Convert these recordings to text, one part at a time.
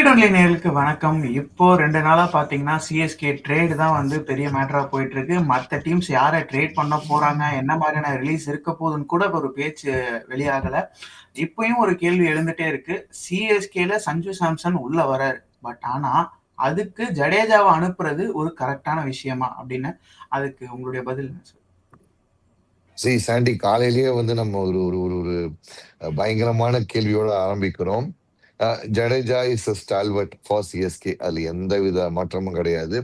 Read only நேர்களுக்கு வணக்கம். இப்போ ரெண்டு நாளாக பார்த்தீங்கன்னா சிஎஸ்கே ட்ரேடு தான் வந்து பெரிய மேட்டராக போயிட்டு இருக்கு மற்ற டீம்ஸ் யாரை ட்ரேட் பண்ண போறாங்க என்ன மாதிரியான ரிலீஸ் இருக்க போகுதுன்னு கூட ஒரு பேச்சு வெளியாகலை. இப்பயும் ஒரு கேள்வி எழுந்துட்டே இருக்கு. சிஎஸ்கேல சஞ்சு சாம்சன் உள்ள வராரு. பட் ஆனால் அதுக்கு ஜடேஜாவை அனுப்புறது ஒரு கரெக்டான விஷயமா அப்படின்னு அதுக்கு உங்களுடைய பதில் என்ன சார்? சரி சாண்டி காலையிலேயே வந்து நம்ம ஒரு ஒரு ஒரு ஒரு பயங்கரமான கேள்வியோட ஆரம்பிக்கிறோம். Jadeja is a stalwart for CSK அதில் எந்த வித மாற்றமும் கிடையாது.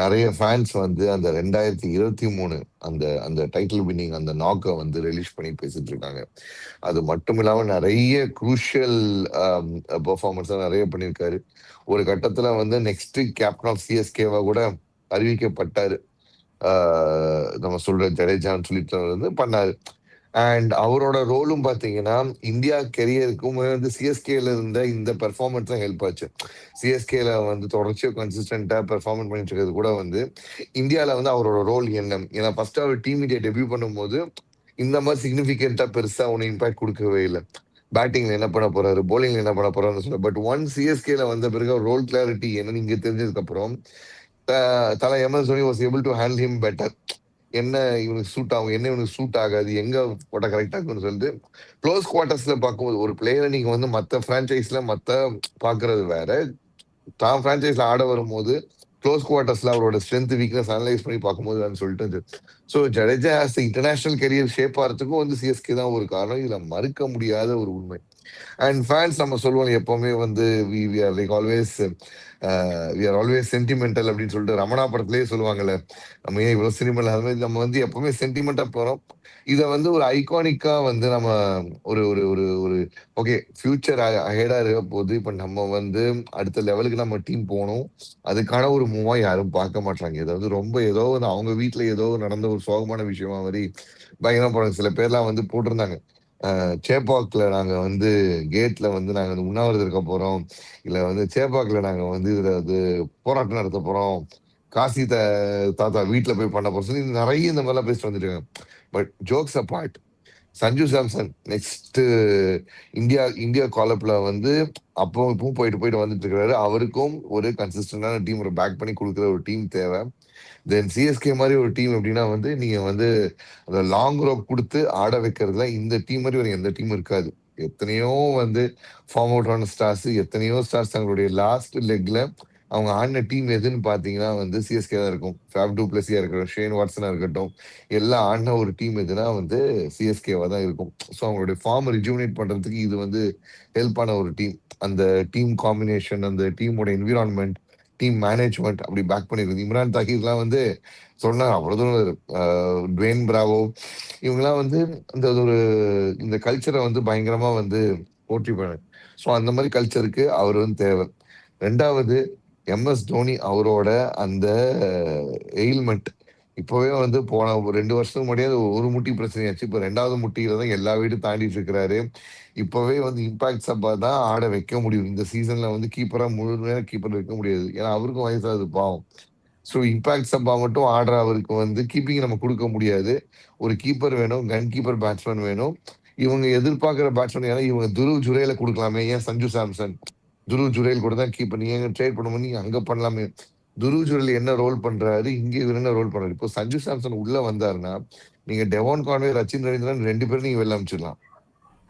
நிறைய ஃபேன்ஸ் வந்து அந்த ரெண்டாயிரத்தி இருபத்தி மூணு அந்த அந்த டைட்டில் வின்னிங் அந்த நாக்கை வந்து ரிலீஸ் பண்ணி பேசிட்டு இருக்காங்க. அது மட்டும் இல்லாமல் நிறைய குரூஷியல் பெர்ஃபார்மன்ஸாக நிறைய பண்ணியிருக்காரு. ஒரு கட்டத்தில் வந்து நெக்ஸ்ட் கேப்டன் ஆஃப் சிஎஸ்கேவா கூட அறிவிக்கப்பட்டார். நம்ம சொல்ற ஜடேஜான்னு சொல்லிட்டு வந்து பண்ணாரு. அண்ட் அவரோட ரோலும் பார்த்தீங்கன்னா இந்தியா கெரியருக்கும் வந்து சிஎஸ்கேல இருந்த இந்த பெர்ஃபார்மன்ஸ் தான் ஹெல்ப் ஆச்சு. சிஎஸ்கேல வந்து தொடர்ச்சியாக கன்சிஸ்டண்டாக பெர்ஃபார்மன்ஸ் பண்ணிட்டு இருக்கிறது கூட வந்து இந்தியாவில் வந்து அவரோட ரோல் என்ன? ஏன்னா ஃபர்ஸ்ட் அவர் டீம் இந்தியா டெபியூ பண்ணும்போது இந்த மாதிரி சிக்னிஃபிகண்ட்டாக பெருசாக ஒன்று இம்பாக்ட் கொடுக்கவே இல்லை. பேட்டிங்ல என்ன பண்ண போறாரு? போலிங்ல என்ன பண்ண போறாருன்னு சொல்ல பட் ஒன் சிஎஸ்கேல வந்த பிறகு ரோல் கிளாரிட்டி என்னன்னு இங்கே தெரிஞ்சதுக்கு அப்புறம் தலை MS Dhoni was able to handle him better என்ன இவனுக்கு சூட் ஆகும் என்ன இவனுக்கு சூட் ஆகாது எங்க போட்டா கரெக்டா இருக்கும்னு சொல்லிட்டு க்ளோஸ் குவார்டர்ஸ்ல பார்க்கும்போது ஒரு பிளேயரை நீங்க வந்து மத்த பிரான்ச்சைஸ்ல மத்த பாக்குறது வேற. தான் பிரான்ச்சைஸ்ல ஆட வரும்போது க்ளோஸ் குவார்டர்ஸ்ல அவரோட ஸ்ட்ரென்த் வீக்னஸ் அனலைஸ் பண்ணி பார்க்கும்போது சொல்லிட்டு so Jadeja international career shape ஆகிறதுக்கும் வந்து சிஎஸ்கே தான் ஒரு காரணம். இதுல மறுக்க முடியாத ஒரு உண்மை. அண்ட் ஃபேன்ஸ் நம்ம சொல்லுவோம் எப்பவுமே வந்து we we are like always we are always sentimental அப்படின்னு சொல்லிட்டு ரமணா படத்திலேயே சொல்லுவாங்கல்ல. நம்ம ஏன் இவ்வளவு சினிமல் அது மாதிரி நம்ம வந்து எப்பவுமே சென்டிமெண்டா போறோம். இதை வந்து ஒரு ஐகானிக்கா வந்து நம்ம ஒரு ஒரு ஒரு ஒரு ஓகே ஃபியூச்சர் அஹெடா இருக்க போது இப்ப நம்ம வந்து அடுத்த லெவலுக்கு நம்ம டீம் போகணும். அதுக்கான ஒரு மூவா யாரும் பார்க்க மாட்டாங்க இதை வந்து ரொம்ப ஏதோ வந்து அவங்க வீட்டில் ஏதோ நடந்த ஒரு சோகமான விஷயமா மாதிரி பயங்கரமா போகிறாங்க சில பேர்லாம் வந்து போட்டிருந்தாங்க. சேப்பாக்கில் நாங்கள் வந்து கேட்டில் வந்து நாங்கள் வந்து உண்ணாவிரதம் இருக்க போகிறோம் இல்லை வந்து சேப்பாக்கில் நாங்கள் வந்து இதில் வந்து போராட்டம் நடத்த போகிறோம் காசி த தாத்தா வீட்டில் போய் பண்ண போகிறோம் சொல்லி நிறைய இந்த மாதிரிலாம் பேசிட்டு வந்துருக்காங்க but jokes apart Sanju Samson next India India காலப்பில் வந்து அப்போ இப்பவும் போயிட்டு போயிட்டு வந்துட்டு இருக்கிறாரு அவருக்கும் ஒரு கன்சிஸ்டண்டான டீம் ஒரு பேக் பண்ணி கொடுக்குற ஒரு டீம் தேவை. தென் சிஎஸ்கே மாதிரி ஒரு டீம் எப்படின்னா வந்து நீங்கள் வந்து அந்த லாங் ரோப் கொடுத்து ஆட வைக்கிறதுல இந்த டீம் மாதிரி வேறு எந்த டீம் இருக்காது. எத்தனையோ வந்து ஃபார்ம் அவுட் ஆன ஸ்டார்ஸ் எத்தனையோ ஸ்டார்ஸ் தங்களுடைய லாஸ்ட் லெக்ல அவங்க ஆடின டீம் எதுன்னு பார்த்தீங்கன்னா வந்து சிஎஸ்கே தான் இருக்கும். ஃபேப் டூ பிளஸியாக இருக்கட்டும் ஷேன் வாட்ஸனாக இருக்கட்டும் எல்லாம் ஆடின ஒரு டீம் எதுனா வந்து சிஎஸ்கேவாக தான் இருக்கும். ஸோ அவங்களுடைய ஃபார்ம் ரிஜூனேட் பண்ணுறதுக்கு இது வந்து ஹெல்ப் ஆன ஒரு டீம் அந்த டீம் காம்பினேஷன் அந்த டீமோட என்விரான்மெண்ட் டீம் மேனேஜ்மெண்ட் அப்படி பேக் பண்ணிருக்கு இம்ரான் தாஹிர்லாம் வந்து சொன்னார் அவ்வளோ தூரம் டுவேன் பிராவோ இவங்கெல்லாம் வந்து இந்த ஒரு இந்த கல்ச்சரை வந்து பயங்கரமாக வந்து போற்றி பண்ண ஸோ அந்த மாதிரி கல்ச்சருக்கு அவர் வந்து தேவை. ரெண்டாவது எம்எஸ் தோனி அவரோட அந்த எயில்மெண்ட் இப்போவே வந்து போன ஒரு ரெண்டு வருஷத்துக்கு முன்னாடியே ஒரு முட்டி பிரச்சனையாச்சு இப்போ ரெண்டாவது முட்டியில தான் எல்லா வீடும் தாண்டிட்டு இருக்கிறாரு. இப்போவே வந்து இம்பாக்ட் சப்பா தான் ஆட வைக்க முடியும். இந்த சீசன்ல வந்து கீப்பரா முழு நேரம் கீப்பர் வைக்க முடியாது. ஏன்னா அவருக்கும் வயசாகுது பாவம். ஸோ இம்பாக்ட் சப்பா மட்டும் ஆடுற அவருக்கு வந்து கீப்பிங் நம்ம கொடுக்க முடியாது. ஒரு கீப்பர் வேணும் கன் கீப்பர் பேட்ஸ்மேன் வேணும். இவங்க எதிர்பார்க்குற பேட்ஸ்மேன் ஏன்னா இவங்க துருவ் ஜுரேல கொடுக்கலாமே. ஏன்? சஞ்சு சாம்சன். துருவ் ஜுரேல் கூட தான் கீப்பர் நீங்க ட்ரேட் பண்ணும்போது நீங்க அங்கே பண்ணலாமே. துருஜுரல் என்ன ரோல் பண்றாரு இங்க இவர் என்ன ரோல் பண்றாரு? இப்போ சஞ்சு சாம்சன் உள்ள வந்தாருன்னா நீங்க டெவான் கான்வே ரச்சின் ரவீந்திரன் ரெண்டு பேரும் நீங்க வெளில அனுப்பிச்சிடலாம்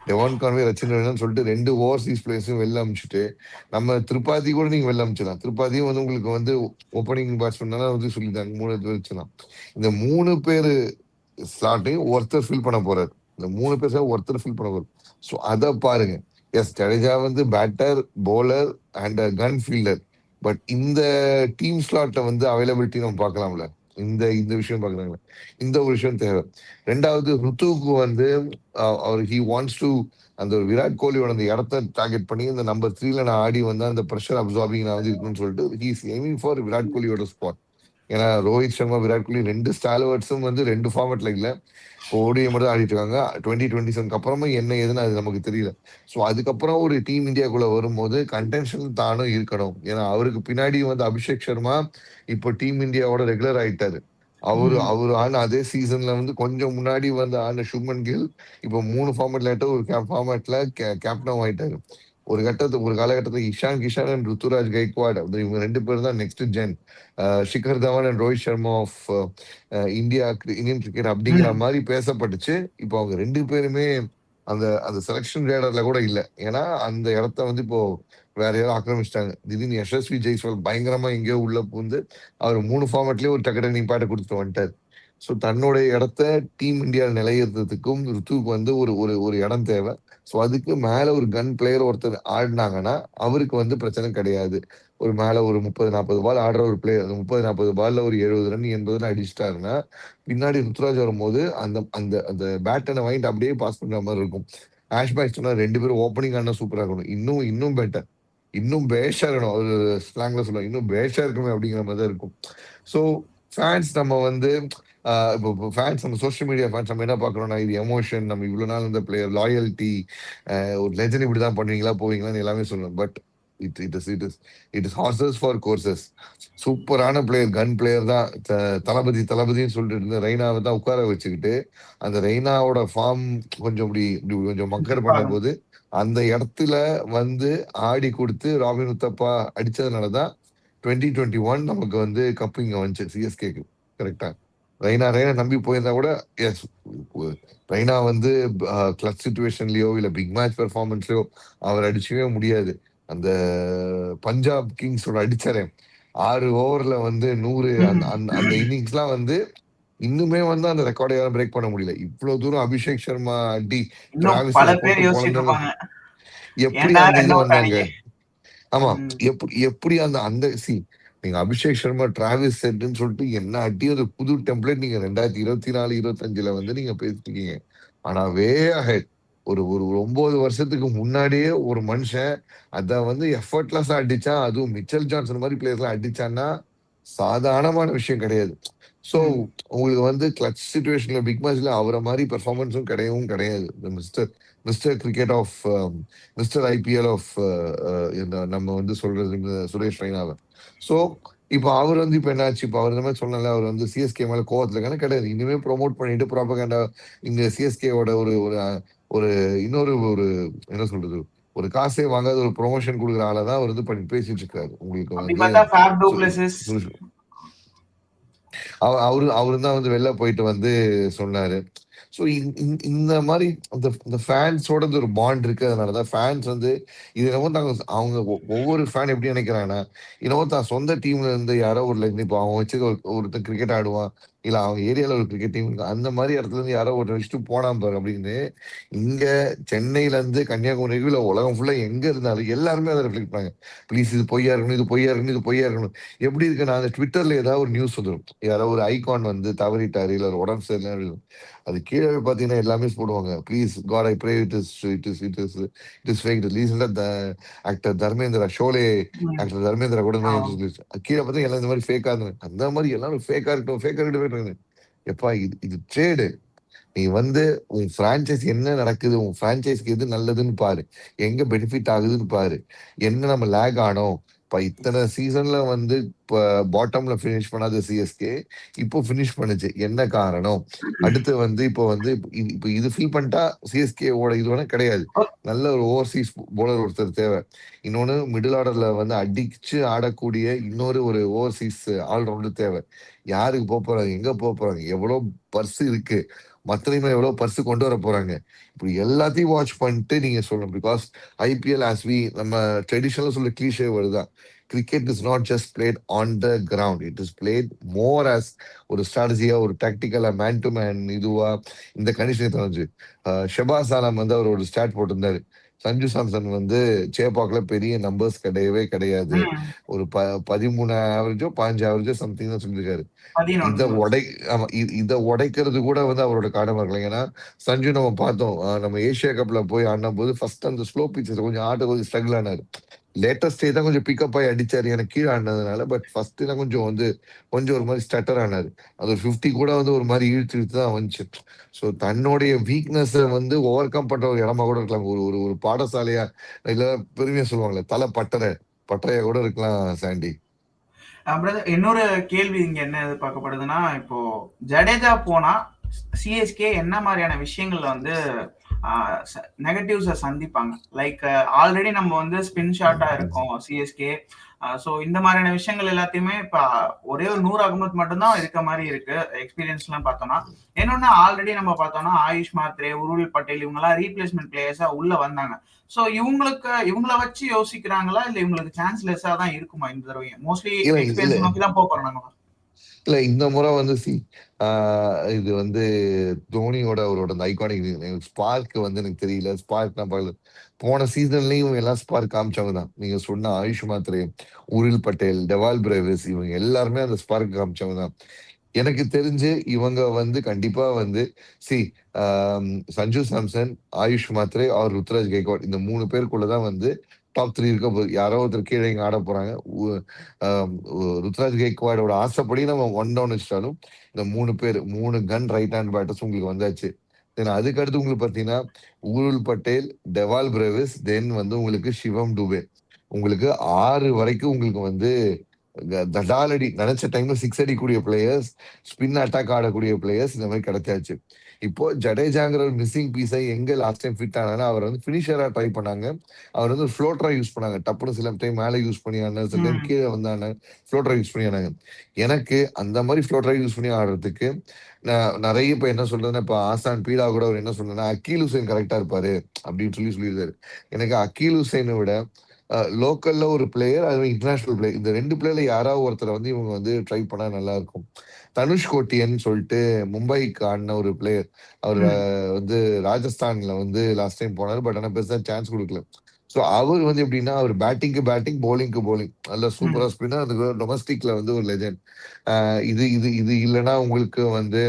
டெவான் கான்வே ரச்சின் ரவீந்திரன் சொல்லிட்டு ரெண்டு ஓவர்சீஸ் பிளேயர்ஸும் வெளில அமைச்சிட்டு நம்ம திருப்பாதி கூட நீங்க வெளில அனுப்பிச்சிடலாம் திருப்பாதியும் வந்து உங்களுக்கு வந்து ஓப்பனிங் பேட்ஸ்மேன் வந்து சொல்லிட்டாங்க மூணு பேர் வச்சுலாம். இந்த மூணு பேர் ஸ்லாட்டையும் ஒருத்தர் ஃபில் பண்ண போறாரு. இந்த மூணு பேர் ஒருத்தர் ஃபில் பண்ண போறாரு. ஸோ அதை பாருங்க. எஸ் ஜடேஜா வந்து batter bowler and gun fielder but இந்த டீம் ஸ்லாட்டை வந்து அவைலபிலிட்டி நம்ம பார்க்கலாம்ல. இந்த இந்த விஷயம் பார்க்கலாம்ல. இந்த ஒரு விஷயம் தேவை. ரெண்டாவது ருத்துவுக்கு வந்து அவர் ஹி வாண்ட்ஸ் டு அந்த ஒரு விராட் கோலியோட அந்த இடத்த டார்கெட் பண்ணி இந்த நம்பர் த்ரீல நான் ஆடி வந்து அந்த ப்ரெஷர் அப்சார்பிங் நான் வந்து இருக்கணும்னு சொல்லிட்டு he is aiming for Virat கோலியோட spot ஏன்னா ரோஹித் சர்மா விராட் கோலி ரெண்டு ஸ்டாலுவர்ட்ஸும் வந்து ரெண்டு ஃபார்மேட்ல இல்லை. ஓடிஐ மட்டும் ஆடிட்டு இருக்காங்க டுவெண்ட்டி டுவெண்ட்டி செவனுக்கு அப்புறமா என்ன ஏதுன்னு அது நமக்கு தெரியல. ஸோ அதுக்கப்புறம் ஒரு டீம் இந்தியாக்குள்ள வரும்போது கண்டென்ஷன் தானும் இருக்கணும். ஏன்னா அவருக்கு பின்னாடி வந்து அபிஷேக் சர்மா இப்போ டீம் இந்தியாவோட ரெகுலர் ஆயிட்டாரு. அவரு. அவரு ஆன அதே சீசன்ல வந்து கொஞ்சம் முன்னாடி வந்து ஆன சுப்மன் கில் இப்போ மூணு ஃபார்மேட்ல ஒரு ஃபார்மேட்ல கேப்டன் ஆயிட்டாரு. ஒரு கட்டத்து ஒரு காலகட்டத்துல இஷான் கிஷான் அண்ட் ருத்துராஜ் கைக்வாட் அப்படி இவங்க ரெண்டு பேரும் தான் next gen Shikhar Dhawan and Rohit Sharma of India Indian cricket அப்படிங்கிற. மாதிரி பேசப்பட்டுச்சு. இப்போ அவங்க ரெண்டு பேருமே அந்த அந்த செலக்ஷன் ரேடர்ல கூட இல்ல. ஏன்னா அந்த இடத்த வந்து இப்போ வேற யாரும் ஆக்கிரமிச்சிட்டாங்க. திடீர்னு யசஸ்வி ஜெய்ஸ்வால் பயங்கரமா எங்கேயோ உள்ள பூந்து அவர் மூணு ஃபார்மேட்லயே ஒரு டக்கட நிப்பாட்ட கொடுத்துட்டு வந்துட்டார். ஸோ தன்னுடைய இடத்த டீம் இந்தியா நிலையிறதுக்கும் ருத்துவுக்கு வந்து ஒரு ஒரு ஒரு இடம் தேவை. ஸோ அதுக்கு மேலே ஒரு கன் பிளேயர் ஒருத்தர் ஆடினாங்கன்னா அவருக்கு வந்து பிரச்சனை கிடையாது. ஒரு மேலே ஒரு முப்பது நாற்பது பால் ஆடுற ஒரு பிளேயர் அந்த முப்பது நாற்பது பால்ல ஒரு எழுபது ரன் எண்பது ரன் அடிச்சிட்டாருன்னா பின்னாடி ருத்ராஜ் வரும்போது அந்த அந்த அந்த பேட்டனை வாங்கிட்டு அப்படியே பாஸ் பண்ணுற மாதிரி இருக்கும். ஆஷ் பாய் சொன்னால் ரெண்டு பேரும் ஓப்பனிங் ஆனால் சூப்பராக இருக்கணும். இன்னும் இன்னும் பெட்டர் இன்னும் பேஷாக இருக்கணும். ஒரு ஸ்லாங்ல சொல்லுவாங்க. இன்னும் பேஷாக இருக்கணும் அப்படிங்கிற மாதிரி தான் இருக்கும். ஸோ ஃபேன்ஸ் நம்ம வந்து இப்போ ஃபேன்ஸ் நம்ம சோஷியல் மீடியா ஃபேன்ஸ் நம்ம என்ன பார்க்கறோம்னா இது எமோஷன் நம்ம இவ்வளவு நாள் இந்த பிளேயர் லாயல்ட்டி ஒரு லெஜன் இப்படி தான் பண்ணுவீங்களா போவீங்களான்னு எல்லாமே சொல்லணும். But it it is it is it is horses for courses சூப்பரான பிளேயர் கன் பிளேயர் தான். தளபதி தளபதின்னு சொல்லிட்டு இருந்த ரெய்னாவை தான் உட்கார வச்சுக்கிட்டு அந்த ரெய்னாவோட ஃபார்ம் கொஞ்சம் இப்படி இப்படி கொஞ்சம் மக்கர் பண்ணும்போது அந்த இடத்துல வந்து ஆடி கொடுத்து ராபின் உத்தப்பா அடிச்சதுனால தான் டுவெண்ட்டி டுவெண்ட்டி ஒன் நமக்கு வந்து கப்பு இங்க வந்துச்சு சிஎஸ்கேக்கு கரெக்டா ரெய்னா ரெய்னா நம்பி போயிருந்தா கூட எஸ் ரெய்னா வந்து கிளச் சுச்சுவேஷன்லயோ இல்ல பிக் மேட்ச் பெர்ஃபார்மன்ஸ்லயோ அவர் அடிச்சவே முடியாது. அந்த பஞ்சாப் கிங்ஸோட அடிச்சாரே. ஆறு ஓவர்ல வந்து நூறு அந்த அந்த- அந்த இன்னிங்ஸ்லாம் வந்து இன்னுமே வந்து அந்த ரெக்கார்டை யாரும் பிரேக் பண்ண முடியல. இவ்வளவு தூரம் அபிஷேக் சர்மா அடி எப்படி அந்த இது வந்தாங்க? ஆமா. எப்படி எப்படி அந்த அந்த சி நீங்க அபிஷேக் சர்மா டிராவிஸ் செட்னு சொல்லிட்டு என்ன அடி ஒரு புது டெம்ப்ளேட் நீங்க ரெண்டாயிரத்தி இருபத்தி நாலு இருபத்தஞ்சுல வந்து நீங்க பேசிருக்கீங்க. ஆனா வே அஹெட் ஒரு ஒரு ஒன்பது வருஷத்துக்கு முன்னாடியே ஒரு மனுஷன் அத வந்து எஃபர்ட்லெஸ்ஸா அடிச்சா அதுவும் மிச்சல் ஜான்சன் மாதிரி பிளேயர்ஸ்லாம் அடிச்சான்னா சாதாரணமான விஷயம் கிடையாது. சோ. உங்களுக்கு வந்து கிளச் சுச்சுவேஷன்ல பிக் மேட்ச்ல அவரை மாதிரி பெர்ஃபார்மன்ஸும் கிடையவும் கிடையாது. Mister mister cricket of mister IPL of நம்ம வந்து சொல்றது சுரேஷ் ரெய்னாவை சோ இப்போ அவர் வந்து இப்போ என்னாச்சு? இப்போ அவர் இந்த மாதிரி சொன்னல அவர் வந்து சிஎஸ்கே மேல கோவத்துல இருக்கான கிடையாது. இனிமே ப்ரோமோட் பண்ணிட்டு ப்ராபகண்டா இங்க சிஎஸ்கேவோட ஒரு ஒரு ஒரு இன்னொரு ஒரு என்ன சொல்றது? ஒரு காசே வாங்காத ஒரு ப்ரொமோஷன் கொடுக்குற ஆளை தான் அவர் வந்து பண்ணி பேசிட்டு இருக்காரு. உங்களுக்கு வந்து அவரு அவரு தான் வந்து வெளில போயிட்டு வந்து சொன்னாரு. ஸோ இந்த மாதிரி அந்த இந்த ஃபேன்ஸோட ஒரு பாண்ட் இருக்கிறதுனால தான் ஃபேன்ஸ் வந்து இது என்னவோ தாங்க அவங்க ஒ- ஒவ்வொரு ஃபேன் எப்படி நினைக்கிறாங்கன்னா என்னவோ தான் சொந்த டீம்ல இருந்து யாரோ ஒரு லைக் இப்போ அவன் வச்சு ஒரு ஒருத்தன் கிரிக்கெட் ஆடுவான். இல்ல அவங்க ஏரியால ஒரு கிரிக்கெட் டீம் அந்த மாதிரி இடத்துல இருந்து யாரோ ஒருத்தர் வச்சுட்டு போனான் பாரு அப்படின்னு இங்க சென்னையில இருந்து கன்னியாகுமரி இல்ல உலகம் ஃபுல்லா எங்க இருந்தாலும் எல்லாருமே அதை ரிஃப்ளெக்ட் பண்ணாங்க. ப்ளீஸ் இது பொய்யா இருக்கணும் இது பொய்யா இருக்கணும் இது பொய்யா இருக்கணும். எப்படி இருக்கு? நான் அந்த ட்விட்டர்ல ஏதாவது ஒரு நியூஸ் வந்துடும் யாரோ ஒரு ஐகான் வந்து தவறிட்டாரு இல்ல ஒரு உடம்பு சரியில்லை அது கீழே பாத்தீங்கன்னா எல்லாமே போடுவாங்க. Please God I pray it is it is it is it is fake ரீசெண்டா ஆக்டர் தர்மேந்திரா ஷோலே. ஆக்டர் தர்மேந்திரா கூட. கீழே பார்த்தா எல்லாம் இந்த மாதிரி ஃபேக்கா இருந்தாங்க அந்த மாதிரி எல்லாரும் ஃபேக்கா இருக்கட்டும் ஃபேக்கா இருக்கட்டும் எப்பா இது இது ட்ரேடு நீ வந்து உன் ஃப்ரான்ச்சைஸ் என்ன நடக்குது? உன் ஃப்ரான்ச்சைஸ்க்கு எது நல்லதுன்னு பாரு. எங்க பெனிஃபிட் ஆகுதுன்னு பாரு. என்ன நம்ம லேக் ஆனோம்? இப்ப இத்தனை சீசன்ல வந்து இப்ப பாட்டம்ல ஃபினிஷ் பண்ணாத சிஎஸ்கே இப்போ ஃபினிஷ் பண்ணுச்சு. என்ன காரணம்? அடுத்து வந்து இப்போ வந்து இப்போ இது ஃபில் பண்ணிட்டா சிஎஸ்கே ஓட இது வேணா கிடையாது. நல்ல ஒரு ஓவர்சீஸ் போலர் ஒருத்தர் தேவை. இன்னொன்னு மிடில் ஆர்டர்ல வந்து அடிச்சு ஆடக்கூடிய இன்னொரு ஒரு ஓவர்சீஸ் ஆல்ரவுண்டர் தேவை. யாருக்கு போக போறாங்க? எங்க போக போறாங்க? எவ்வளவு பர்ஸ் இருக்கு. மத்தனையுமே எவ்வளவு பர்ஸ் கொண்டு வர போறாங்க. இப்படி எல்லாத்தையும் வாட்ச் பண்ணிட்டு நீங்க சொல்லணும். பிகாஸ் ஐபிஎல் ஆஸ் வி நம்ம ட்ரெடிஷ்னலாக சொல்ல கிளீஷே வருதான் cricket is not just played on the ground it is played more as ஒரு ஸ்ட்ராட்டஜியாக ஒரு டாக்டிக்கலாக மேன் டு மேன் இதுவா இந்த கண்டிஷனை தெரிஞ்சு ஷெபாஸ் ஆலம் வந்து அவர் ஒரு ஸ்டாட் போட்டிருந்தாரு. சஞ்சு சாம்சன் வந்து சேப்பாக்ல பெரிய நம்பர்ஸ் கிடையவே கிடையாது. ஒரு ப பதிமூணு ஆவரேஜோ பாஞ்சு ஆவரேஜோ சம்திங் தான் சொல்லியிருக்காரு. இத உடை ஆமா இத உடைக்கிறது கூட வந்து அவரோட காரணமா இருக்கலாம் ஏன்னா சஞ்சு நம்ம பார்த்தோம். நம்ம ஏசியா கப்ல போய் ஆடின போது ஃபர்ஸ்ட் அந்த ஸ்லோ பிச்சஸ் கொஞ்சம் ஆட்ட கொஞ்சம் ஸ்ட்ரகிள் ஆனாரு. லேட்டஸ்டே தான் கொஞ்சம் பிக்கப் ஆகி அடிச்சாரு. எனக்கு கீழே ஆனதுனால பட் ஃபர்ஸ்ட் தான் கொஞ்சம் வந்து கொஞ்சம் ஒரு மாதிரி ஸ்டட்டர் ஆனாரு. அது ஒரு ஃபிஃப்டி கூட வந்து ஒரு மாதிரி இழுத்து இழுத்து தான் வந்துச்சு. ஸோ தன்னுடைய வீக்னஸை வந்து ஓவர் கம் பண்ற ஒரு இடமா கூட இருக்கலாம். ஒரு ஒரு ஒரு பாடசாலையா இல்ல பெருமையா சொல்லுவாங்கல்ல தலை பட்டறை பட்டறையா கூட இருக்கலாம் சாண்டி. இன்னொரு கேள்வி இங்க என்ன எதிர்பார்க்கப்படுதுன்னா இப்போ ஜடேஜா போனா சிஎஸ்கே என்ன மாதிரியான விஷயங்கள்ல வந்து நெகட்டிவ்ஸை சந்திப்பாங்க. லைக் ஆல்ரெடி நம்ம வந்து ஸ்பின் ஷாட்டா இருக்கோம் சிஎஸ்கே ஸோ இந்த மாதிரியான விஷயங்கள் எல்லாத்தையுமே இப்போ ஒரே ஒரு நூறு அகமத் மட்டும்தான் இருக்க மாதிரி இருக்கு எக்ஸ்பீரியன்ஸ்லாம் பார்த்தோம்னா. இன்னொன்னு ஆல்ரெடி நம்ம பார்த்தோம்னா ஆயுஷ் மாத்ரே உருள் பட்டேல் இவங்கெல்லாம் ரீப்ளேஸ்மெண்ட் பிளேயர்ஸா உள்ள வந்தாங்க. ஸோ இவங்களுக்கு இவங்கள வச்சு யோசிக்கிறாங்களா? இல்ல இவங்களுக்கு சான்ஸ் லெஸ்ஸா தான் இருக்குமா இந்த தடவை மோஸ்ட்லி. எக்ஸ்பீரியன்ஸ் நோக்கி தான் போக போறோம் நாங்க இல்ல இந்த முறை வந்து சி இது வந்து தோனியோட அவரோட அந்த ஐகானிக் ஸ்பார்க் வந்து எனக்கு தெரியல. ஸ்பார்க் நான் பார்க்கல. போன சீசன்லயும் இவங்க எல்லாம் ஸ்பார்க் காமிச்சவங்க தான். நீங்க சொன்ன ஆயுஷ் மாத்ரே உரில் பட்டேல் டெவால் பிரேவிஸ் இவங்க எல்லாருமே அந்த ஸ்பார்க் காமிச்சவங்க தான். எனக்கு தெரிஞ்சு இவங்க வந்து கண்டிப்பா வந்து சி சஞ்சு சாம்சன் ஆயுஷ் மாத்ரே ஆர் ருத்ராஜ் கைகோட் இந்த மூணு பேருக்குள்ளதான் வந்து டாப் த்ரீ இருக்க போகுது யாரோ ஒருத்தர் கீழே இங்கே ஆட போறாங்க. ருத்ராஜ் கேக்வாடோட ஆசைப்படி நம்ம ஒன் டவுன் வச்சிட்டாலும் இந்த மூணு பேர் மூணு கன் ரைட் ஹேண்ட் பேட்டர்ஸ் உங்களுக்கு வந்தாச்சு. தென் அதுக்கு அடுத்து உங்களுக்கு பாத்தீங்கன்னா Urvil Patel Dewald Brevis then வந்து உங்களுக்கு சிவம் டுபே. உங்களுக்கு ஆறு வரைக்கும் உங்களுக்கு வந்து தடாலடி நினைச்ச டைம்ல சிக்ஸ் அடிக்கூடிய பிளேயர்ஸ் ஸ்பின் அட்டாக் ஆடக்கூடிய பிளேயர்ஸ் இந்த மாதிரி கிடைச்சாச்சு. இப்போ ஜடேஜாங்கிற ஒரு மிஸ்ஸிங் பீஸை எங்க லாஸ்ட் டைம் ஃபிட் ஆனாலும் அவர் வந்து ஃபினிஷரா ட்ரை பண்ணாங்க. அவர் வந்து ஃப்ளோட்டரா யூஸ் பண்ணாங்க. டப்புனு சில டைம் மேலே யூஸ் பண்ணி ஆனாங்க சில டைம். கீழே வந்தாங்க ஃப்ளோட்டரா யூஸ் பண்ணி ஆனாங்க. எனக்கு அந்த மாதிரி ஃப்ளோட்டரா யூஸ் பண்ணி ஆடுறதுக்கு நான் நிறைய இப்ப என்ன சொல்றதுன்னா இப்ப ஆசான் பீடா கூட அவர் என்ன சொல்றேன்னா அக்கீல் ஹுசைன் கரெக்டா இருப்பாரு அப்படின்னு சொல்லி சொல்லியிருந்தாரு எனக்கு அக்கீல் ஹுசைனை விட லோக்கல்ல ஒரு பிளேயர் அது இன்டர்நேஷனல் பிளேயர் இந்த ரெண்டு பிளேயர்ல யாராவது ஒருத்தரை வந்து இவங்க வந்து ட்ரை பண்ணா நல்லா இருக்கும். தனுஷ் கோட்டியன் சொல்லிட்டு மும்பைக்கு ஆடின ஒரு பிளேயர் அவர் வந்து ராஜஸ்தான்ல வந்து லாஸ்ட் டைம் போனாரு பட் ஆனா பெருசா சான்ஸ் கொடுக்கல. ஸோ அவர் வந்து எப்படின்னா அவர் பேட்டிங்க்கு பேட்டிங் bowlingக்கு bowling நல்ல சூப்பரா ஸ்பின்னர் அதுக்கு டொமஸ்டிக்ல வந்து ஒரு லெஜண்ட் இது இது இது இல்லைன்னா உங்களுக்கு வந்து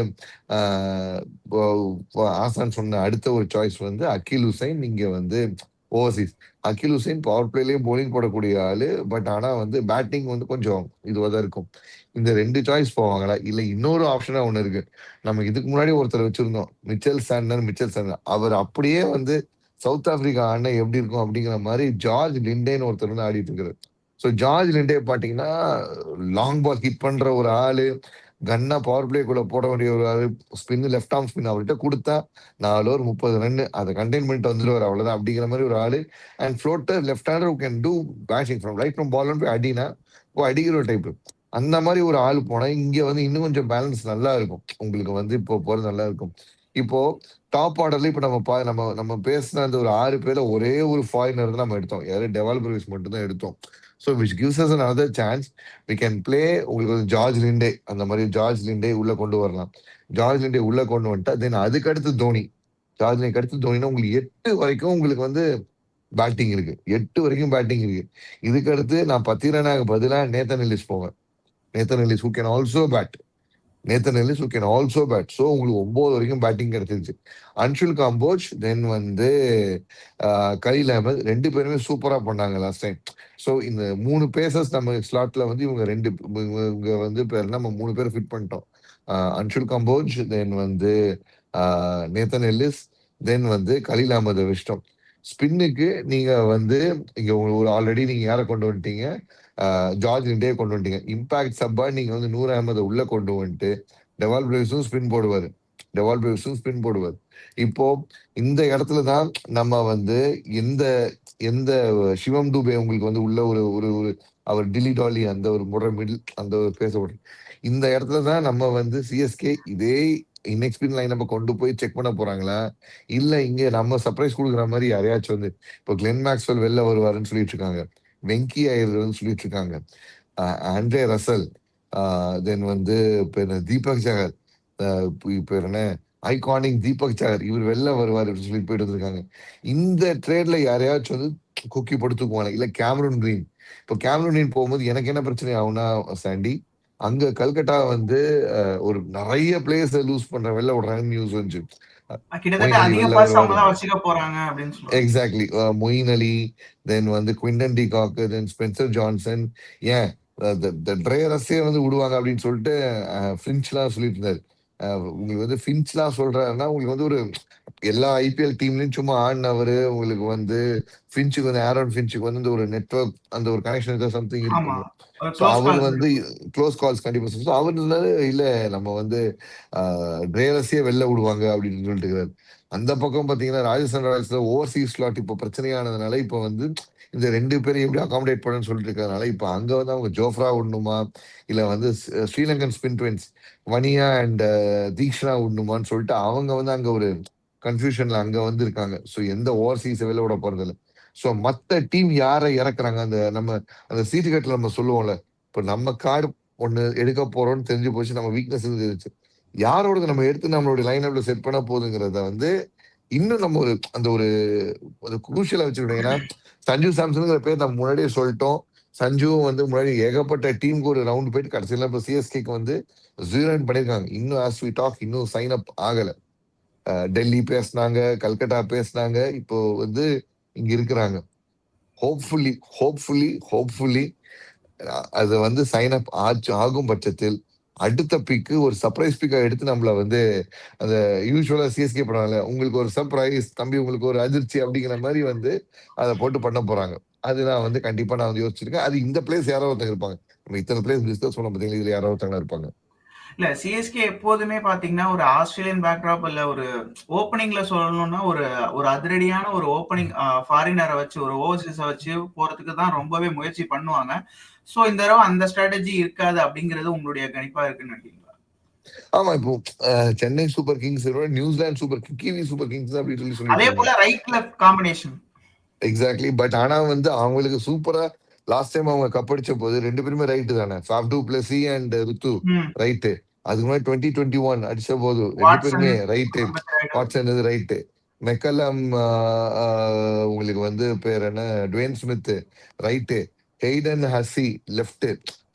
ஆசான் சொன்ன அடுத்த ஒரு சாய்ஸ் வந்து அகில் ஹுசைன் நீங்க வந்து ஓவர்சீஸ் அகில் ஹுசைன் பவர் பிளேலையும் போலிங் போடக்கூடிய ஆளு. பட் ஆனா வந்து பேட்டிங் வந்து கொஞ்சம் இதுவாக தான் இருக்கும். இந்த ரெண்டு சாய்ஸ் போவாங்களா? இல்ல இன்னொரு ஆப்ஷனா ஒண்ணு இருக்கு. நம்ம இதுக்கு முன்னாடி ஒருத்தர் வச்சிருந்தோம். மிச்சல் சாண்டர் மிச்சல் சாண்டர் அவர் அப்படியே வந்து சவுத் ஆப்பிரிக்கா ஆடினா எப்படி இருக்கும் அப்படிங்கிற மாதிரி ஜார்ஜ் லிண்டேன்னு ஒருத்தர் வந்து ஆடிட்டு இருக்காரு. ஸோ ஜார்ஜ் லிண்டே பாத்தீங்கன்னா லாங் பால் ஹிட் பண்ற ஒரு ஆளு. கன்னா பவர் பிளேக்குள்ள போட வேண்டிய ஒரு ஸ்பின் லெஃப்ட் ஆர்ம் ஸ்பின் அவர்கிட்ட கொடுத்தா நாலு ஒரு முப்பது ரன் அதை கண்டெயின் பண்ணிட்டு வந்துடுவார். அவ்வளவுதான். அப்படிங்கிற மாதிரி ஒரு ஆளு. And floater left hander can do batting from right from ball போய் அடினா இப்போ அடிக்கிற ஒரு டைப் அந்த மாதிரி ஒரு ஆள் போனா இங்க வந்து இன்னும் கொஞ்சம் பேலன்ஸ் நல்லா இருக்கும். உங்களுக்கு வந்து இப்போ போறது நல்லா இருக்கும். இப்போ டாப் ஆர்டர்ல இப்ப நம்ம பா நம்ம நம்ம பேசின அந்த ஒரு ஆறு பேர்ல ஒரே ஒரு ஃபாரினர் தான் நம்ம எடுத்தோம். யாரும் டெவலப்பர்ஸ் மட்டும் தான் எடுத்தோம். So which gives us an other chance we can play உங்களுக்கு வந்து ஜார்ஜ் லிண்டே அந்த மாதிரி ஜார்ஜ் லிண்டே உள்ளே கொண்டு வரலாம். ஜார்ஜ் லிண்டே உள்ளே கொண்டு வந்துட்டா தென் அதுக்கடுத்து தோனி. ஜார்ஜ் லிண்டே அடுத்து தோனினா உங்களுக்கு எட்டு வரைக்கும் உங்களுக்கு வந்து பேட்டிங் இருக்கு. எட்டு வரைக்கும் பேட்டிங் இருக்கு. இதுக்கு அடுத்து நான் பத்திரனாக பதிலாக நேத்தன் எல்லிஸ் போவேன். Nathan Ellis who can also bat Nathan Ellis can also bat so உங்களுக்கு ஒம்பது வரைக்கும் பேட்டிங் கிடைச்சிருச்சு. அன்ஷுல் காம்போஜ் தென் வந்து ஆஹ், கலீல் அஹமத் ரெண்டு பேருமே சூப்பரா பண்ணாங்க லாஸ்ட் டைம் ஸோ இந்த மூணு பேசஸ் நம்ம ஸ்லாட்ல வந்து இவங்க ரெண்டு இவங்க வந்து பேர் நம்ம மூணு பேர் ஃபிட் பண்ணிட்டோம். ஆஹ், அன்ஷுல் கம்போஜ் தென் வந்து ஆஹ், நேத்தன் எல்லிஸ் தென் வந்து கலீல் அஹமத் விஷ்டம் ஸ்பின்னுக்கு நீங்க வந்து இங்கே ஒரு- ஒரு ஆல்ரெடி நீங்க யாரை கொண்டு வந்துட்டீங்க? ஜார்ஜ் இண்டே கொண்டு வந்துட்டீங்க. இம்பாக்ட் சப்பா நீங்க வந்து நூர் அகமது உள்ள கொண்டு வந்துட்டு டெவால் பிரேவ்ஸும் ஸ்பின் போடுவார். டெவால் பிரேவ்ஸும் ஸ்பின் போடுவார். இப்போ இந்த இடத்துல தான் நம்ம வந்து எந்த எந்த சிவம் டூபே உங்களுக்கு வந்து உள்ள ஒரு ஒரு ஒரு அவர் டில்லி டாலி அந்த ஒரு முறை மிடில் அந்த ஒரு பேசப்படுற இந்த இடத்துல தான் நம்ம வந்து சிஎஸ்கே இதே இன்எக்ஸ்பீரியன் லைன் நம்ம கொண்டு போய் செக் பண்ண போறாங்களா? இல்ல இங்க நம்ம சர்ப்ரைஸ் கொடுக்குற மாதிரி யாரையாச்சும் வந்து இப்போ கிளென் மேக்ஸ்வெல் வெளில வருவாருன்னு சொல்லிட்டு இருக்காங்க. வெங்கி ஐயர் சொல்லிட்டு இருக்காங்க ஆஹ் ஆண்ட்ரே ரசல் தென் வந்து இப்போ என்ன? தீபக் ஜகர் ஆஹ் என்ன? ஐகானிக் தீபக் சாகர் இவர் வெளில வருவார் அப்படின்னு சொல்லி போயிட்டு வந்திருக்காங்க. இந்த ட்ரேட்ல யாரையாச்சும் வந்து குக்கி படுத்துக்குவாங்க இல்லை கேமரூன் கிரீன். இப்போ கேமரூன் கிரீன் போகும்போது எனக்கு என்ன பிரச்சனை ஆகும்னா சாண்டி அங்க கல்கட்டா வந்து ஆஹ், ஒரு நிறைய பிளேயர்ஸை லூஸ் பண்ற வெளில விடுறாங்கன்னு நியூஸ் வந்துச்சு. எக்ஸாக்ட்லி மொயின் அலி தென் வந்து Quinton de Kock then Spencer Johnson. ஏன்? ட்ரையரஸே வந்து விடுவாங்க அப்படின்னு சொல்லிட்டு ஃபின்ச்லாம் அஹ் உங்களுக்கு வந்து ஃபின்ச்லாம் சொல்றாருன்னா உங்களுக்கு வந்து ஒரு எல்லா ஐபிஎல் டீம்லயும் சும்மா ஆடினவரு உங்களுக்கு வந்து ஃபின்ச்சுக்கு வந்து ஆரோன் ஃபின்ச்சுக்கு வந்து இந்த ஒரு நெட்வொர்க் அந்த ஒரு கனெக்ஷன் சம்திங் ஆமா. இருக்கும் அவர் வந்து க்ளோஸ் கால்ஸ் கண்டிப்பா அவர் இருந்தாரு இல்ல நம்ம வந்து ட்ரேலர்ஸே வெளில விடுவாங்க அப்படின்னு சொல்லிட்டு அந்த பக்கம் பாத்தீங்கன்னா ராஜஸ்தான் ராயல்ஸ்ல ஓவர்சீஸ் ஸ்லாட் இப்போ பிரச்சனையானதுனால இப்போ வந்து இந்த ரெண்டு பேரும் எப்படி அகாமடேட் பண்ணுன்னு சொல்லிட்டு இருக்கறதுனால இப்போ அங்க வந்து அவங்க ஜோஃப்ரா விடணுமா? இல்ல வந்து ஸ்ரீலங்கன் ஸ்பின் ட்வின்ஸ் வனியா அண்ட் தீக்ஷனா விடணுமான்னு சொல்லிட்டு அவங்க வந்து அங்க ஒரு கன்ஃபியூஷன்ல அங்க வந்திருக்காங்க. ஸோ எந்த ஓவர்சீஸ் வெளில விட போறது இல்லை ஸோ மற்ற டீம் யாரை இறக்குறாங்க? அந்த நம்ம அந்த சீட்டு கட்டில் நம்ம சொல்லுவோம்ல. இப்போ நம்ம கார்டு ஒன்று எடுக்க போறோம்னு தெரிஞ்சு போச்சு நம்ம வீக்னஸ் தெரிஞ்சு. யாரோட நம்ம எடுத்து நம்மளுடைய லைன் அப்ல செட் பண்ண போகுதுங்கிறத வந்து இன்னும் நம்ம ஒரு அந்த ஒரு ஒரு குரூஷியலா வச்சுக்கணும். சஞ்சு சாம்சனுங்கிற பேர் நம்ம முன்னாடியே சொல்லிட்டோம். சஞ்சுவும் வந்து முன்னாடி ஏகப்பட்ட டீமுக்கு ஒரு ரவுண்ட் போயிட்டு கடைசியில் இப்போ சிஎஸ்கேக்கு வந்து ஜீரோ பண்ணியிருக்காங்க இன்னும் ஆஸ் வி டாக் இன்னும் சைன் அப் ஆகலை. டெல்லி பேசுனாங்க கல்கட்டா பேசுனாங்க இப்போ வந்து இங்க இருக்கிறாங்க. ஹோப்ஃபுல்லி ஹோப்ஃபுல்லி ஹோப்ஃபுல்லி அது வந்து சைன் அப் ஆச்சு ஆகும் பட்சத்தில். அடுத்த பிக்கு ஒரு சர்ப்ரைஸ் பிக்கா எடுத்து நம்மள வந்து அந்த யூஸ்வலா சிஎஸ்கே பண்ணுவாங்கல்ல உங்களுக்கு ஒரு சர்ப்ரைஸ் தம்பி உங்களுக்கு ஒரு அதிர்ச்சி அப்படிங்கிற மாதிரி வந்து அதை போட்டு பண்ண போறாங்க. அது நான் வந்து கண்டிப்பா நான் வந்து யோசிச்சிருக்கேன். அது இந்த பிளேஸ் யாரோ ஒருத்தங்க இருப்பாங்க. நம்ம இத்தனை பிளேஸ் டிஸ்கஸ் பண்ண பார்த்தீங்களா இதுல யாரோ ஒருத்தங்க இருப்பாங்க. இல்ல சிஎஸ்கே எப்போதுமே பாத்தீங்கன்னா ஒரு ஆஸ்திரேலியன் பேக்ராப் இல்ல ஒரு ஓப்பனிங்ல சொல்லணும்னா ஒரு ஒரு அதிரடியான ஒரு ஓப்பனிங் ஃபாரினரை வச்சு ஒரு ஓவர்சீஸ வச்சு போறதுக்கு தான் ரொம்பவே முயற்சி பண்ணுவாங்க. சோ இந்த தடவை அந்த ஸ்ட்ராட்டஜி இருக்காது அப்படிங்கிறது உங்களுடைய கணிப்பா இருக்குன்னு நினைக்கிறீங்களா? ஆமா இப்போ Chennai super kings New Zealand super kiwi super kings அப்படின்னு சொல்லி அதே சொல்லிட்டு போல right left combination exactly but ஆனா வந்து அவங்களுக்கு சூப்பரா லாஸ்ட் டைம் அவங்க கப் அடிச்ச போது ரெண்டு பேருமே ரைட்டு தானே. Faf du Plessis and Ruthu right அதுக்கு முன்னாடி டுவெண்ட்டி டுவெண்ட்டி ஒன் அடிச்ச போது. ரெண்டு வாட்சன் பேருமே ரைட்டு வாட்சன் இது ரைட்டு மெக்கலம் உங்களுக்கு வந்து பேர் என்ன? Dwayne Smith right Hayden Hussey left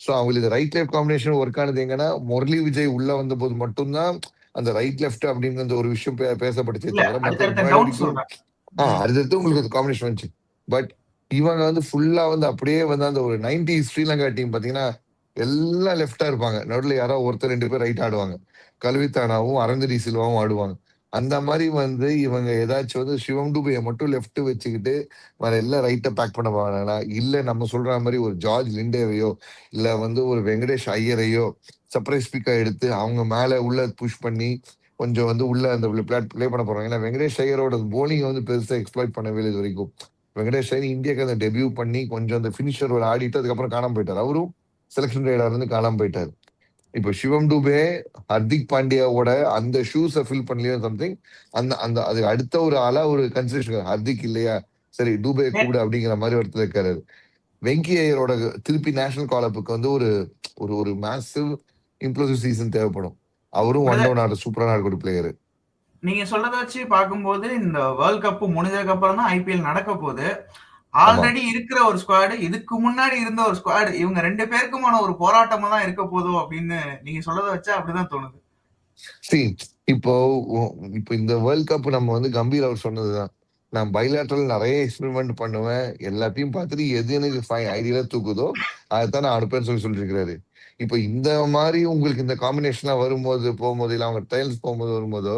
so அவங்களுக்கு ரைட் லெஃப்ட் காம்பினேஷன் ஒர்க் ஆனது எங்கன்னா முரளி விஜய் உள்ள வந்த போது மட்டும்தான் அந்த ரைட் லெஃப்ட் அப்படிங்கிற ஒரு விஷயம் பேசப்பட்டுச்சே. ஆ அடுத்தடுத்து உங்களுக்கு அது காம்பினேஷன் வந்துச்சு. பட் இவங்க வந்து ஃபுல்லா வந்து அப்படியே வந்து அந்த ஒரு நைன்டி ஸ்ரீலங்கா டீம் பாத்தீங்கன்னா எல்லாம் லெஃப்டா இருப்பாங்க. நடுவில் யாரோ ஒருத்தர் ரெண்டு பேர் ரைட் ஆடுவாங்க. கல்வித்தானாவும் அரங்கடி சில்வாவும் ஆடுவாங்க. அந்த மாதிரி வந்து இவங்க ஏதாச்சும் வந்து சிவம் டூபையை மட்டும் லெஃப்ட் வச்சுக்கிட்டு வேற எல்லாம் ரைட்டை பேக் பண்ண போறாங்களா? இல்லை நம்ம சொல்ற மாதிரி ஒரு ஜார்ஜ் லிண்டேவையோ இல்லை வந்து ஒரு வெங்கடேஷ் ஐயரையோ சர்ப்ரைஸ் பிக்கா எடுத்து அவங்க மேலே உள்ள புஷ் பண்ணி கொஞ்சம் வந்து உள்ள அந்த பிளாட் பிளே பண்ண போறாங்க. ஏன்னா வெங்கடேஷ் ஐயரோட போலிங் வந்து பெருசாக எக்ஸ்ப்ளாய்ட் பண்ணவே இது வரைக்கும். வெங்கடேஷ் ஐயர் இந்தியாவுக்கு அந்த டெபியூ பண்ணி கொஞ்சம் அந்த ஃபினிஷர் ஆடிட்டு அதுக்கப்புறம் காணாமல் போயிட்டார். அவரும் செலக்ஷன் ரைடர்ல இருந்து காணாம போயிட்டாரு. இப்போ சிவம் டூபே ஹர்திக் பாண்டியாவோட அந்த ஷூஸை ஃபில் பண்ணலையோ சம்திங் அந்த அந்த அது அடுத்த ஒரு ஆளா ஒரு கன்சிடரேஷன் ஹர்திக் இல்லையா? சரி டூபே கூட அப்படிங்கிற மாதிரி ஒருத்தர் இருக்காரு. வெங்கி ஐயரோட திருப்பி நேஷனல் காலப்புக்கு வந்து ஒரு ஒரு ஒரு மேசிவ் இம்ப்ளோசிவ் சீசன் தேவைப்படும். அவரும் ஒன் டவுன் ஆடுற சூப்பரான ஆடுற பிளேயர் நீங்க சொல்றத வச்சு பார்க்கும்போது இந்த வேர்ல்ட் கப் முடிஞ்சதுக்கு அப்புறம் தான் ஐபிஎல் நடக்க போகுது. ஆல்ரெடி இருக்கிற ஒரு ஸ்குவாடு இதுக்கு முன்னாடி இருந்த ஒரு ஸ்குவாடு இவங்க ரெண்டு பேருக்குமான ஒரு போராட்டமா தான் இருக்க போதோ அப்படின்னு நீங்க சொல்றத வச்சா அப்படிதான் தோணுது. See இப்போ இப்போ இந்த வேர்ல்ட் கப் நம்ம வந்து கம்பீர் அவர் சொன்னதுதான். நான் பைலாட்டரல் நிறைய எக்ஸ்பெரிமெண்ட் பண்ணுவேன். எல்லாத்தையும் பார்த்துட்டு எது எனக்கு ஐடியா தூக்குதோ அதைத்தான் நான் அனுப்பேன்னு சொல்லி சொல்லிருக்கிறாரு இப்போ இந்த மாதிரி உங்களுக்கு இந்த காம்பினேஷன்லாம் வரும்போது போகும்போது இல்லை அவங்க ட்ரையல்ஸ் போகும்போது வரும்போதோ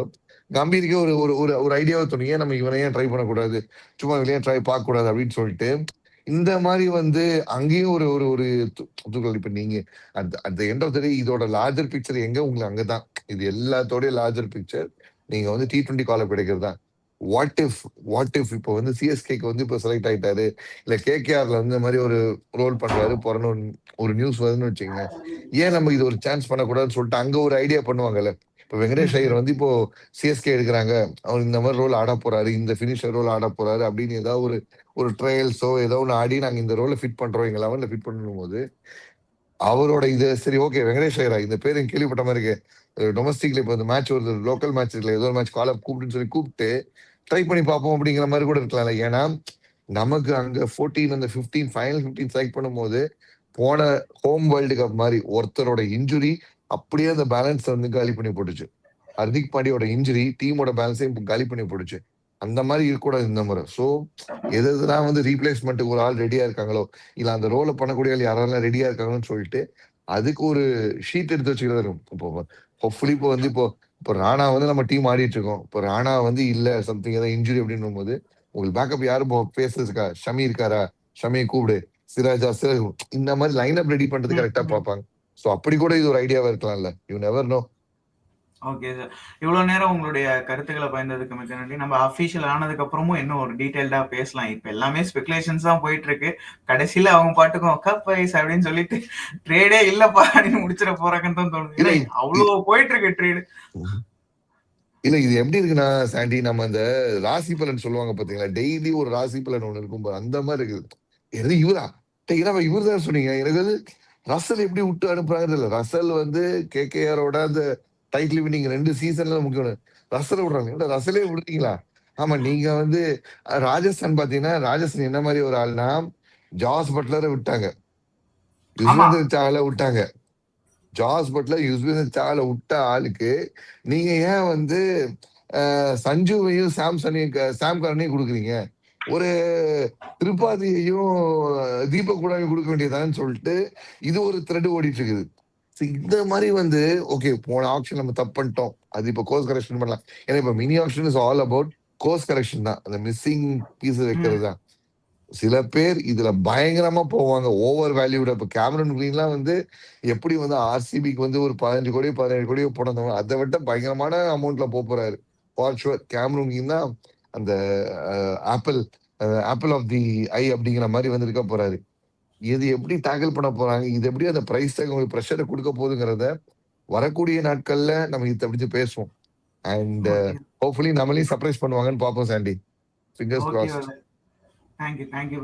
கம்பீருக்கு ஒரு ஒரு ஒரு ஒரு ஐடியாவை தோணும் நம்ம இவனையே ட்ரை பண்ணக்கூடாது? சும்மா இவனையே ட்ரை பார்க்கக்கூடாது அப்படின்னு சொல்லிட்டு இந்த மாதிரி வந்து அங்கேயும் ஒரு ஒரு ஒரு து- தூக்கல் இப்ப நீங்க at at end of the day இதோட லார்ஜர் பிக்சர் எங்க? உங்களுக்கு அங்கதான். இது எல்லாத்தோடைய லார்ஜர் பிக்சர் நீங்க வந்து டி டுவெண்ட்டி கால கிடைக்கிறது தான் வாட் இஃப் வாட் இஃப் இப்போ வந்து சிஎஸ்கேக்கு வந்து இப்போ செலக்ட் ஆயிட்டாரு? இல்லை கேகேஆர்ல வந்து இந்த மாதிரி ஒரு ரோல் பண்றாரு போறன்னு ஒரு- ஒரு நியூஸ் வருதுன்னு வச்சுக்கோங்க. ஏன் நம்ம இது ஒரு சான்ஸ் பண்ணக்கூடாதுன்னு சொல்லிட்டு அங்க ஒரு ஐடியா பண்ணுவாங்கல்ல? இப்போ வெங்கடேஷ் ஐயர் வந்து இப்போ சிஎஸ்கே எடுக்கிறாங்க. அவர் இந்த மாதிரி ரோல் ஆட போறாரு. இந்த ஃபினிஷர் ரோல் ஆட போறாரு அப்படின்னு ஏதாவது ஒரு ஒரு ட்ரையல்ஸோ ஏதோ ஒன்று ஆடி நாங்கள் இந்த ரோலை ஃபிட் பண்றோம். எங்க லெவல்ல ஃபிட் பண்ணும் போது அவரோட இது சரி ஓகே வெங்கடேஷ் ஐயரா இந்த பேர் எனக்கு கேள்விப்பட்ட மாதிரி இருக்கு. டொமஸ்டிக்ல இப்போ இந்த மேட்ச் ஒரு லோக்கல் மேட்ச் இருக்குல்ல ஏதோ ஒரு மேட்ச் கால் அப் கூப்பிட்டுன்னு சொல்லி கூப்பிட்டு ட்ரை பண்ணி பார்ப்போம் அப்படிங்கிற மாதிரி கூட இருக்கலாம்ல ஏன்னா நமக்கு அங்க ஃபோர்டீன் அந்த ஃபிஃப்டீன் ஃபைனல் ஃபிஃப்டீன் செலக்ட் பண்ணும்போது போன ஹோம் வேர்ல்டு கப் மாதிரி ஒருத்தரோட இன்ஜுரி அப்படியே அந்த பேலன்ஸ் வந்து காலி பண்ணி போட்டுச்சு. ஹர்திக் பாண்டியோட இன்ஜுரி டீமோட பேலன்ஸையும் காலி பண்ணி போட்டுச்சு. அந்த மாதிரி இருக்கக்கூடாது இந்த முறை. ஸோ எது எதுலாம் வந்து ரீப்ளேஸ்மெண்ட்டுக்கு ஒரு ஆள் ரெடியா இருக்காங்களோ இல்ல அந்த ரோலை பண்ணக்கூடிய ஆள் யாரெல்லாம் ரெடியா இருக்காங்கன்னு சொல்லிட்டு அதுக்கு ஒரு ஷீட் எடுத்து வச்சுக்கிறது இப்போ ஹோப்ஃபுல்லி இப்போ வந்து இப்போ இப்போ ராணா வந்து நம்ம டீம் ஆடிட்டு இருக்கோம். இப்போ ராணா வந்து இல்ல சம்திங் ஏதாவது இன்ஜுரி அப்படின்னும் போது உங்களுக்கு பேக்கப் யாரு பேசஸ் இருக்கா ஷமி இருக்காரா? ஷமியை கூப்பிடு. சிராஜா சிராஜ் இந்த மாதிரி லைன் அப் ரெடி பண்றது கரெக்டா. பார்ப்பாங்க. சோ அப்படி கூட இது ஒரு ஐடியாவா இருக்கலாம்ல. You never know okay sir இவ்வளவு நேரம் உங்களுடைய கருத்துக்களை பயந்ததுக்கு மிக்க நன்றி. நம்ம அஃபிஷியல் ஆனதுக்கு அப்புறமும் இன்னும் ஒரு டீடைல்டா பேசலாம். இப்ப எல்லாமே ஸ்பெகுலேஷன்ஸ் தான் போயிட்டு இருக்கு கடைசியில அவங்க பாட்டுக்கும் கப் வைஸ் அப்படின்னு சொல்லிட்டு ட்ரேடே இல்லப்பா அப்படின்னு முடிச்சிட போறாங்கன்னு தான் தோணுது. அவ்வளவு போயிட்டு இருக்கு ட்ரேடு இல்ல இது எப்படி இருக்குன்னா சாண்டி நம்ம அந்த ராசி பலன் சொல்லுவாங்க பாத்தீங்களா? டெய்லி ஒரு ராசி பலன் ஒண்ணு இருக்கும் அந்த மாதிரி இருக்குது. எது இவரா? என்னப்பா இவர் தான் சொன்னீங்க? எனக்கு வந்து ரசல் எப்படி விட்டு அனுப்புறாங்க இல்ல ரசல் வந்து கேகேஆரோட அந்த டைட்டில் வின்னிங் ரெண்டு சீசன்ல முக்கியம் ரசல் விடுறாங்க. ரசலே விடுறீங்களா ஆமா நீங்க வந்து ராஜஸ்தான் பாத்தீங்கன்னா ராஜஸ்தான் என்ன மாதிரி ஒரு ஆள்னா ஜாஸ் பட்லரை விட்டாங்க. யுஸ்வேந்தர் சாகல விட்டாங்க. ஜாஸ் பட்லர் யுஸ்வேந்தர் சாகல விட்ட ஆளுக்கு நீங்க ஏன் வந்து சஞ்சுவையும் சாம்சனையும் க- சாம் கரனையும் கொடுக்குறீங்க? ஒரு திருப்பாதியையும் அஹ், தீபக் கொடுக்க வேண்டியதான்னு சொல்லிட்டு இது ஒரு த்ரெட் ஓடிட்டு இருக்குது. இந்த மாதிரி வந்து ஓகே போன ஆப்ஷன் நம்ம தப்பு பண்ணிட்டோம். அது இப்போ கோர்ஸ் கரெக்ஷன் பண்ணலாம். ஏன்னா இப்போ mini option is all about course correction தான். அந்த மிஸ்ஸிங் பீஸ் வைக்கிறது தான். சில பேர் இதுல பயங்கரமா போவாங்க. ஓவர் வேல்யூட இப்ப கேமரன் கிரீன்லாம் வந்து எப்படி வந்து ஆர்சிபிக்கு வந்து ஒரு பதினஞ்சு கோடி பதினேழு கோடி போனவங்க அதை விட பயங்கரமான அமௌண்ட்ல போறாரு. ஃபார் ஷுவர் கேமரன் கிரீன் தான் அந்த apple apple of the eye அப்படிங்கிற மாதிரி வந்து இருக்க போறாரு. இது எப்படி டேக்கிள் பண்ண போறாங்க? இது எப்படி அந்த பிரைஸ் உங்களுக்கு ப்ரெஷரை கொடுக்க போகுதுங்கிறத வரக்கூடிய நாட்கள்ல நம்ம இதை பத்தி பேசுவோம். அண்ட் ஹோப்ஃபுல்லி நம்மளையும் சர்ப்ரைஸ் பண்ணுவாங்கன்னு பார்ப்போம் Sandy fingers cross thank you thank you